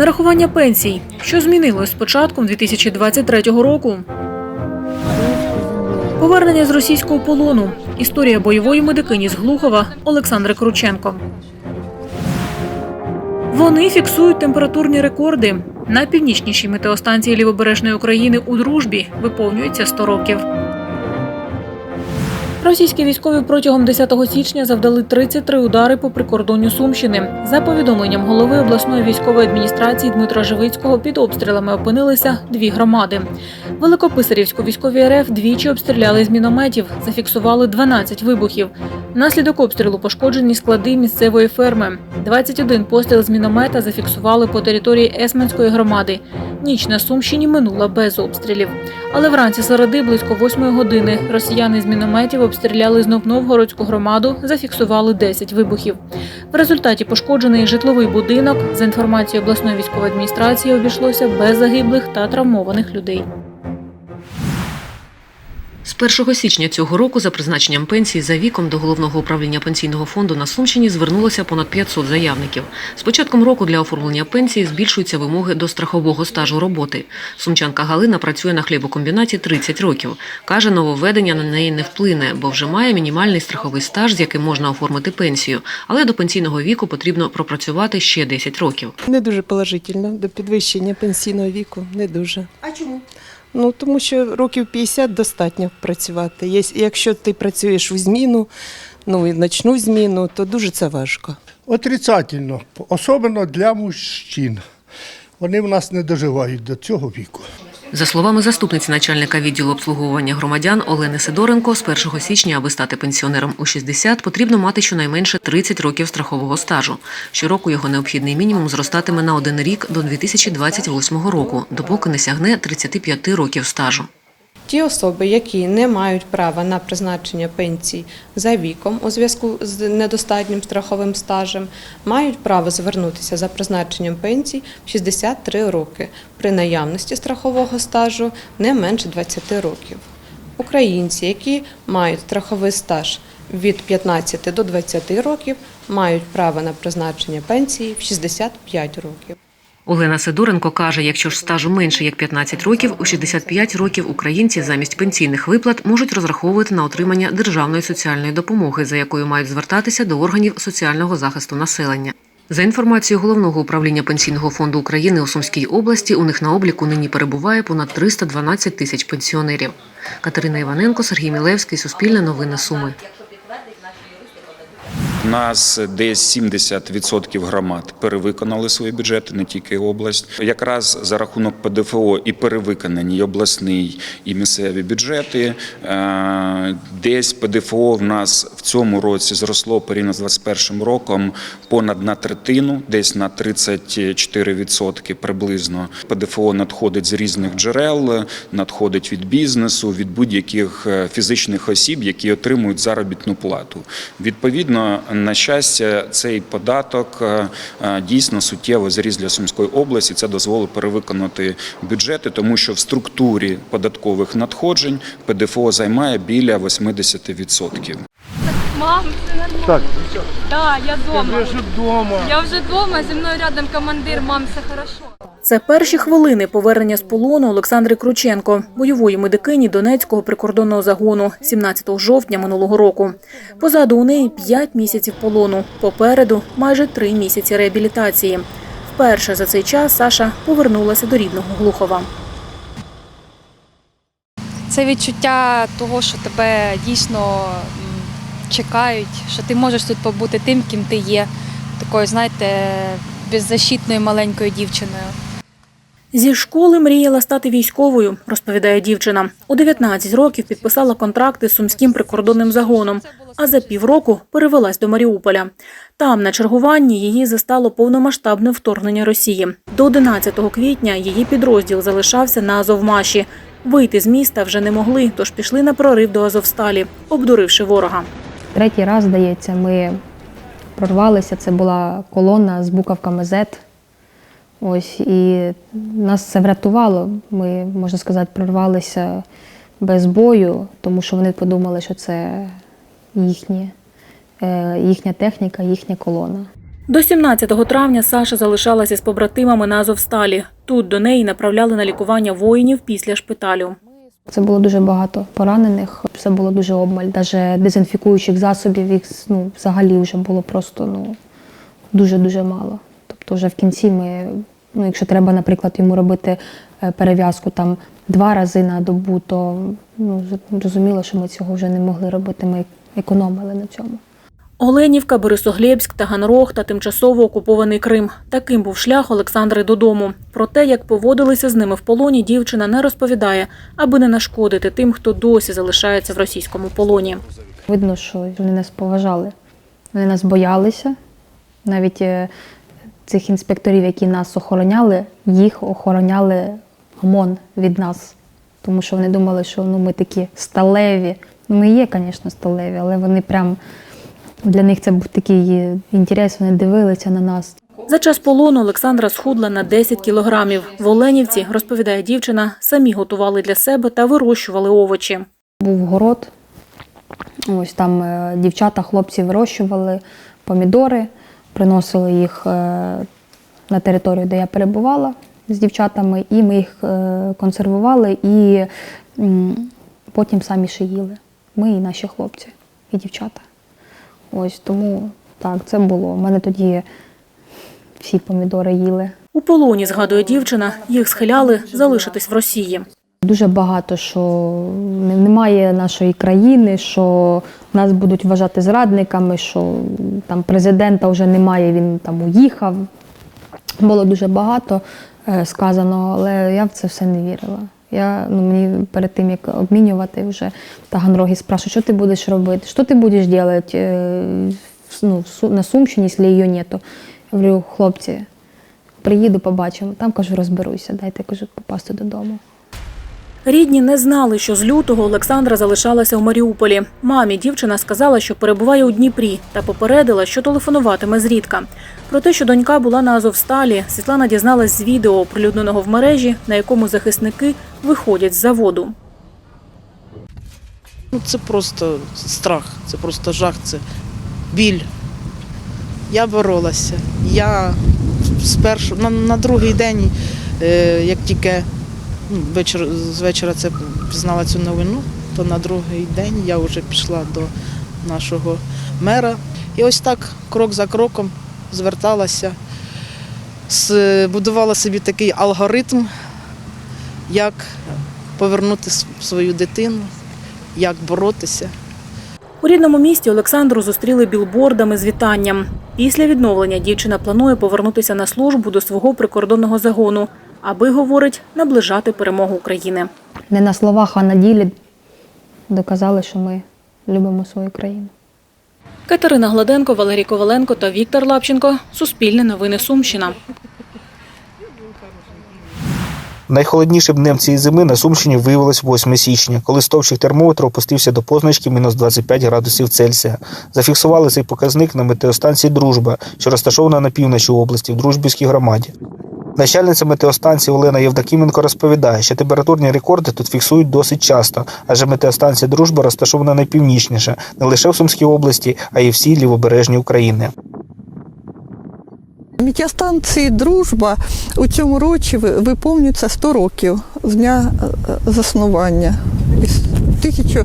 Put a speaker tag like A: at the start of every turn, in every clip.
A: Нарахування пенсій. Що змінилось з початком 2023 року? Повернення з російського полону. Історія бойової медикині з Глухова Олександри Крученко. Вони фіксують температурні рекорди. Найпівнічнішій метеостанції лівобережної України у дружбі виповнюється 100 років. Російські військові протягом 10 січня завдали 33 удари по прикордонню Сумщини. За повідомленням голови обласної військової адміністрації Дмитра Живицького, під обстрілами опинилися дві громади. Великописарівську військові РФ двічі обстріляли з мінометів, зафіксували 12 вибухів. Внаслідок обстрілу пошкоджені склади місцевої ферми. 21 постріл з міномета зафіксували по території Есменської громади. Ніч на Сумщині минула без обстрілів. Але вранці середи близько 8 години росіяни з мінометів обстріляли знов Новгородську громаду, зафіксували 10 вибухів. В результаті пошкоджений житловий будинок. За інформацією обласної військової адміністрації, обійшлося без загиблих та травмованих людей.
B: З 1 січня цього року за призначенням пенсії за віком до головного управління пенсійного фонду на Сумщині звернулося понад 500 заявників. З початком року для оформлення пенсії збільшуються вимоги до страхового стажу роботи. Сумчанка Галина працює на хлібокомбінаті 30 років. Каже, нововведення на неї не вплине, бо вже має мінімальний страховий стаж, з яким можна оформити пенсію. Але до пенсійного віку потрібно пропрацювати ще 10 років.
C: Не дуже положительно до підвищення пенсійного віку. Не дуже. А чому? Ну тому що років 50 достатньо працювати. Є- Якщо ти працюєш у зміну, ну і ночну зміну, то дуже це важко.
D: Отрицательно, особливо для мужчин. Вони в нас не доживають до цього віку.
B: За словами заступниці начальника відділу обслуговування громадян Олени Сидоренко, з 1 січня, аби стати пенсіонером у 60, потрібно мати щонайменше 30 років страхового стажу. Щороку його необхідний мінімум зростатиме на один рік до 2028 року, допоки не сягне 35 років стажу.
E: Ті особи, які не мають права на призначення пенсії за віком у зв'язку з недостатнім страховим стажем, мають право звернутися за призначенням пенсії в 63 роки при наявності страхового стажу не менше 20 років. Українці, які мають страховий стаж від 15 до 20 років, мають право на призначення пенсії в 65 років.
B: Олена Сидоренко каже, якщо ж стажу менше як 15 років, у 65 років українці замість пенсійних виплат можуть розраховувати на отримання державної соціальної допомоги, за якою мають звертатися до органів соціального захисту населення. За інформацією головного управління пенсійного фонду України у Сумській області, у них на обліку нині перебуває понад 312 тисяч пенсіонерів. Катерина Іваненко, Сергій Мілевський, Суспільне новини Суми.
F: Нас десь 70% громад перевиконали свої бюджети, не тільки область. Якраз за рахунок ПДФО і перевиконані і обласний і місцеві бюджети. Е, Десь ПДФО в нас в цьому році зросло порівняно з 2021 роком понад на третину, десь на 34% приблизно. ПДФО надходить з різних джерел, надходить від бізнесу, від будь-яких е, фізичних осіб, які отримують заробітну плату. Відповідно, на щастя, цей податок е, е, дійсно суттєво зріс для Сумської області. Це дозволило перевиконати бюджети, тому що в структурі податкових надходжень ПДФО займає біля 80%.
G: Мам. Так. Да, я дома. Я вже дома. Я вже дома, зі мною рядом командир, мам, все хорошо.
A: Це перші хвилини повернення з полону Олександри Крученко, бойової медикині Донецького прикордонного загону 17 жовтня минулого року. Позаду у неї 5 місяців полону, попереду майже 3 місяці реабілітації. Вперше за цей час Саша повернулася до рідного Глухова.
H: Це відчуття того, що тебе дійсно чекають, що ти можеш тут побути тим, ким ти є, такою, знаєте, беззащитною маленькою дівчиною.
A: Зі школи мріяла стати військовою, розповідає дівчина. У 19 років підписала контракти з сумським прикордонним загоном, а за півроку перевелась до Маріуполя. Там на чергуванні її застало повномасштабне вторгнення Росії. До 11 квітня її підрозділ залишався на Азовмаші. Вийти з міста вже не могли, тож пішли на прорив до Азовсталі, обдуривши ворога.
I: Третій раз, здається, ми прорвалися. Це була колона з буковками Z. Ось, і нас це врятувало. Ми, можна сказати, прорвалися без бою, тому що вони подумали, що це їхні, е, їхня техніка, їхня колона.
A: До 17 травня Саша залишалася з побратимами на Азовсталі. Тут до неї направляли на лікування воїнів після шпиталю.
I: Це було дуже багато поранених, все було дуже обмаль. Навіть дезінфікуючих засобів їх ну, взагалі вже було просто ну, дуже-дуже мало. Тобто вже в кінці ми, ну, якщо треба, наприклад, йому робити е, перев'язку там два рази на добу, то ну, зрозуміло, що ми цього вже не могли робити. Ми економили на цьому.
A: Оленівка, Борисоглєбськ, Таганрог та тимчасово окупований Крим. Таким був шлях Олександри додому. Про те, як поводилися з ними в полоні, дівчина не розповідає, аби не нашкодити тим, хто досі залишається в російському полоні.
I: Видно, що вони нас поважали. Вони нас боялися. Навіть е, цих інспекторів, які нас охороняли, їх охороняли ОМОН від нас. Тому що вони думали, що ну, ми такі сталеві. Ну, Ми є, звісно, сталеві, але вони прям для них це був такий інтерес, вони дивилися на нас.
A: За час полону Олександра схудла на 10 кілограмів. В Оленівці, розповідає дівчина, самі готували для себе та вирощували овочі.
I: Був город. Ось там е, дівчата, хлопці вирощували помідори, приносили їх е, на територію, де я перебувала з дівчатами, і ми їх е, консервували і потім самі ще їли. Ми і наші хлопці, і дівчата. Ось тому так, це було. У мене тоді всі помідори їли.
A: У полоні, згадує дівчина, їх схиляли залишитись в Росії.
I: Дуже багато, що немає нашої країни, що нас будуть вважати зрадниками, що там президента вже немає, він там уїхав. Було дуже багато е, сказано, але я в це все не вірила. Я, ну, мені перед тим, як обмінювати вже Таганроги, спрашують, що ти будеш робити, що ти будеш робити е, ну, на Сумщині, якщо її нету. Я говорю, хлопці, приїду, побачимо. Там кажу, розберуся, дайте кажу, попасти додому.
A: Рідні не знали, що з лютого Олександра залишалася у Маріуполі. Мамі дівчина сказала, що перебуває у Дніпрі, та попередила, що телефонуватиме зрідка. Про те, що донька була на Азовсталі, Світлана дізналась з відео, оприлюдненого в мережі, на якому захисники виходять з заводу.
J: Ну, це просто страх, це просто жах, це біль. Я боролася. Я спершу на, на другий день, е, як тільки вечір, з вечора це пізнала цю новину, то на другий день я вже пішла до нашого мера. І ось так, крок за кроком, зверталася, будувала собі такий алгоритм, як повернути свою дитину, як боротися.
A: У рідному місті Олександру зустріли білбордами з вітанням. Після відновлення дівчина планує повернутися на службу до свого прикордонного загону, аби, говорить, наближати перемогу України.
I: Не на словах, а на ділі доказали, що ми любимо свою країну.
A: Катерина Гладенко, Валерій Коваленко та Віктор Лапченко. Суспільне новини Сумщина.
K: Найхолоднішим днем цієї зими на Сумщині виявилось 8 січня, коли стовпчик термометру опустився до позначки мінус 25 градусів Цельсія. Зафіксували цей показник на метеостанції Дружба, що розташована на півночі області в Дружбівській громаді. Начальниця метеостанції Олена Євдокименко розповідає, що температурні рекорди тут фіксують досить часто, адже метеостанція Дружба розташована найпівнічніше, не лише в Сумській області, а й всій лівобережній Україні.
L: Метеостанції Дружба у цьому році ви- виповнюється 100 років з дня е, заснування. 1000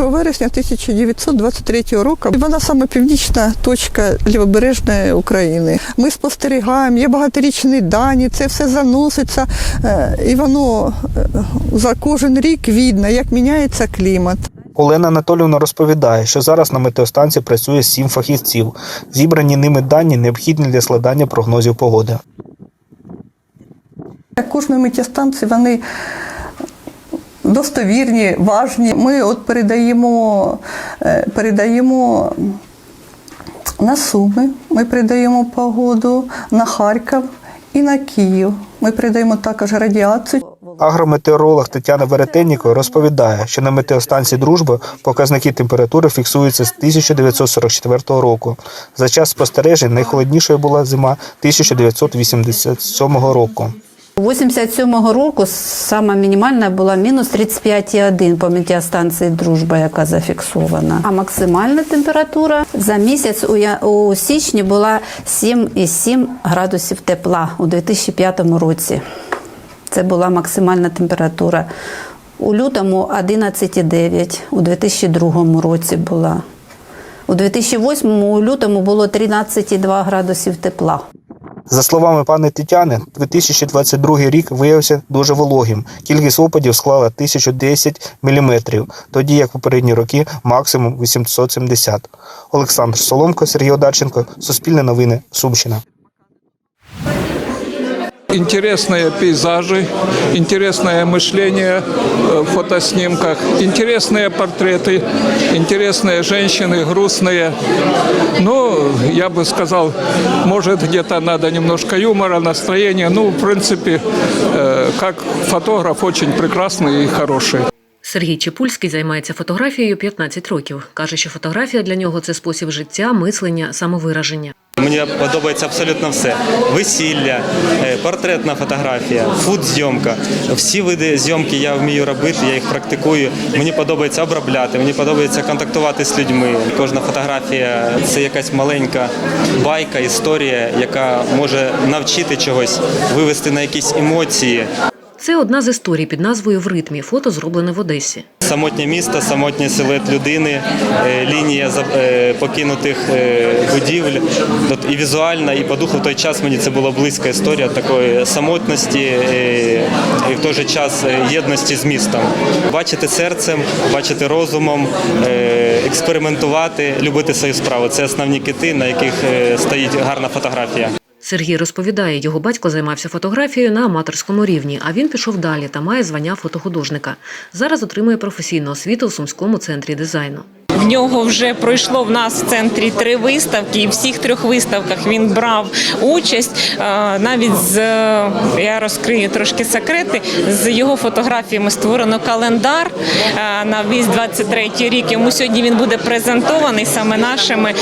L: 1 вересня 1923 року. І Вона саме північна точка лівобережної України. Ми спостерігаємо, є багаторічні дані, це все заноситься, е, і воно е, за кожен рік видно, як міняється клімат.
K: Олена Анатолівна розповідає, що зараз на метеостанції працює сім фахівців. Зібрані ними дані необхідні для складання прогнозів погоди.
L: Кожної метеостанції вони достовірні, важні. Ми от передаємо, е, передаємо на Суми, ми передаємо погоду на Харків і на Київ. Ми передаємо також радіацію.
K: Агрометеоролог Тетяна Веретенніко розповідає, що на метеостанції Дружба показники температури фіксуються з 1944 року. За час спостережень найхолоднішою була зима 1987 року.
M: 87-го року сама мінімальна була мінус 35,1 по метеостанції Дружба, яка зафіксована. А максимальна температура за місяць у, у січні була 7,7 градусів тепла у 2005 році. Це була максимальна температура. У лютому 11,9 у 2002 році була. У 2008 у лютому було 13,2 градусів тепла.
K: За словами пани Тетяни, 2022 рік виявився дуже вологим. Кількість опадів склала 1010 мм, тоді як попередні роки максимум 870. Олександр Соломко, Сергій Одарченко, Суспільне новини, Сумщина
N: интересные пейзажи, интересное мышление э, в фотоснимках, интересные портреты, интересные женщины, грустные. Ну, я бы сказал, может, где-то надо немножко юмора, настроения. Ну, в принципе, э, как фотограф очень прекрасный и хороший.
B: Сергій Чепульський займається фотографією 15 років. Каже, що фотографія для нього це спосіб життя, мислення, самовираження.
O: Мені подобається абсолютно все: весілля, е, портретна фотографія, фуд-зйомка. Всі види зйомки я вмію робити, я їх практикую. Мені подобається обробляти, мені подобається контактувати з людьми. Кожна фотографія це якась маленька байка, історія, яка може навчити чогось, вивести на якісь емоції.
B: Це одна з історій під назвою В ритмі. Фото зроблене в Одесі.
O: Самотнє місто, самотній силует людини, е, лінія е, покинутих е, будівель. І візуально, і по духу в той час мені це була близька історія такої самотності і в той же час єдності з містом. Бачити серцем, бачити розумом, експериментувати, любити свою справу. Це основні кити, на яких стоїть гарна фотографія.
B: Сергій розповідає, його батько займався фотографією на аматорському рівні, а він пішов далі та має звання фотохудожника. Зараз отримує професійну освіту в Сумському центрі дизайну.
P: В нього вже пройшло в нас в центрі три виставки, і в всіх трьох виставках він брав участь. Навіть з я розкрию трошки секрети. З його фотографіями створено календар на весь 23 рік. Йому сьогодні він буде презентований саме нашими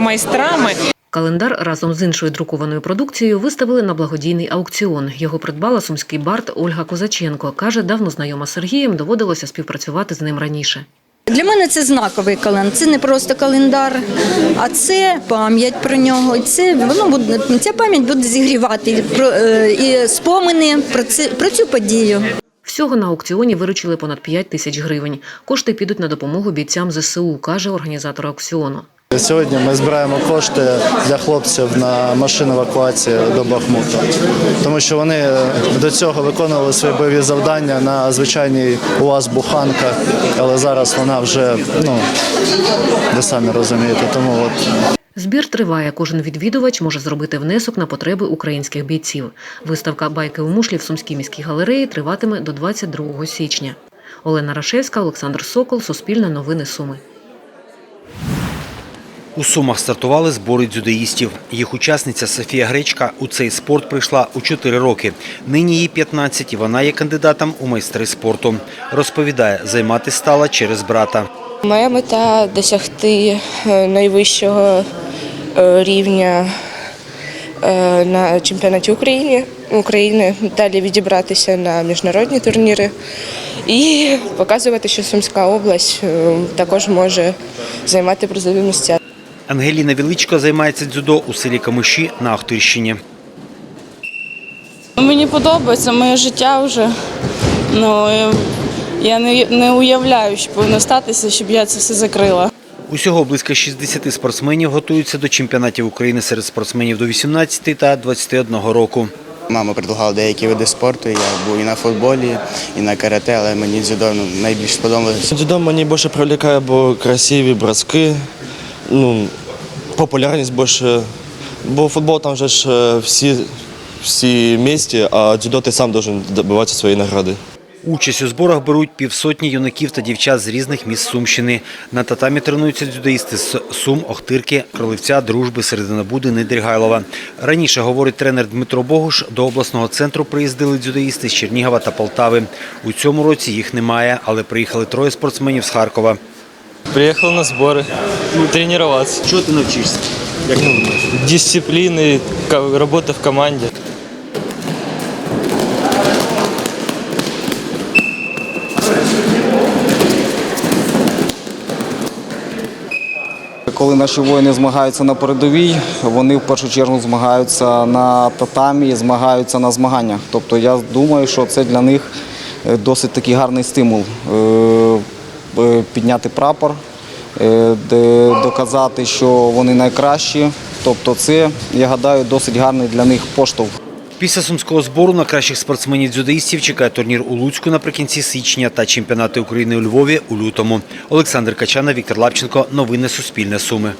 P: майстрами.
B: Календар разом з іншою друкованою продукцією виставили на благодійний аукціон. Його придбала сумський бард Ольга Козаченко. Каже, давно знайома з Сергієм, доводилося співпрацювати з ним раніше.
Q: Для мене це знаковий календар. Це не просто календар, а це пам'ять про нього. І це воно буде ця пам'ять буде зігрівати про е, і спомини про це про цю подію.
B: Всього на аукціоні виручили понад 5 тисяч гривень. Кошти підуть на допомогу бійцям ЗСУ, каже організатор аукціону.
R: Сьогодні ми збираємо кошти для хлопців на машину евакуації до Бахмута, тому що вони до цього виконували свої бойові завдання на звичайній УАЗ Буханка, але зараз вона вже ну ви самі розумієте. Тому от
B: Збір триває. Кожен відвідувач може зробити внесок на потреби українських бійців. Виставка Байки у мушлі в Сумській міській галереї триватиме до 22 січня. Олена Рашевська, Олександр Сокол, Суспільне новини Суми.
S: У Сумах стартували збори дзюдоїстів. Їх учасниця Софія Гречка у цей спорт прийшла у 4 роки. Нині їй 15 і вона є кандидатом у майстри спорту. Розповідає, займатися стала через брата.
T: Моя мета досягти е, найвищого е, рівня е, на чемпіонаті України, України, далі відібратися на міжнародні турніри і показувати, що Сумська область також може займати призові місця.
S: Ангеліна Віличко займається дзюдо у селі Камиші на Ахтирщині.
U: Мені подобається моє життя вже. Ну, я не, не уявляю, що повинно статися, щоб я це все закрила.
S: Усього близько 60 спортсменів готуються до чемпіонатів України серед спортсменів до 18 та 21 року.
V: Мама предлагала деякі види спорту. Я був і на футболі, і на карате, але мені дзюдо ну, найбільш сподобалося.
W: Дзюдо мені більше привлікає, бо красиві броски, ну, популярність більше. Бо футбол там вже ж е, всі, всі місті, а дзюдо ти сам должен добивати свої награди.
S: Участь у зборах беруть півсотні юнаків та дівчат з різних міст Сумщини. На татамі тренуються дзюдоїсти з Сум, Охтирки, Кролевця, Дружби, Серединобуди, Недрігайлова. Раніше, говорить тренер Дмитро Богуш, до обласного центру приїздили дзюдоїсти з Чернігова та Полтави. У цьому році їх немає, але приїхали троє спортсменів з Харкова.
X: Приехал на сборы, ну, тренироваться.
S: Чего ты научишься?
X: Как ты? Дисциплины, работа в команде.
Y: Коли наші воїни змагаються на передовій, вони в першу чергу змагаються на татамі, змагаються на змаганнях. Тобто я думаю, що це для них е, досить такий гарний стимул. Е, підняти прапор, е, доказати, що вони найкращі. Тобто, це я гадаю досить гарний для них поштовх.
S: Після сумського збору на кращих спортсменів-дзюдоїстів чекає турнір у Луцьку наприкінці січня та чемпіонати України у Львові у лютому. Олександр Качана, Віктор Лапченко. Новини Суспільне Суми.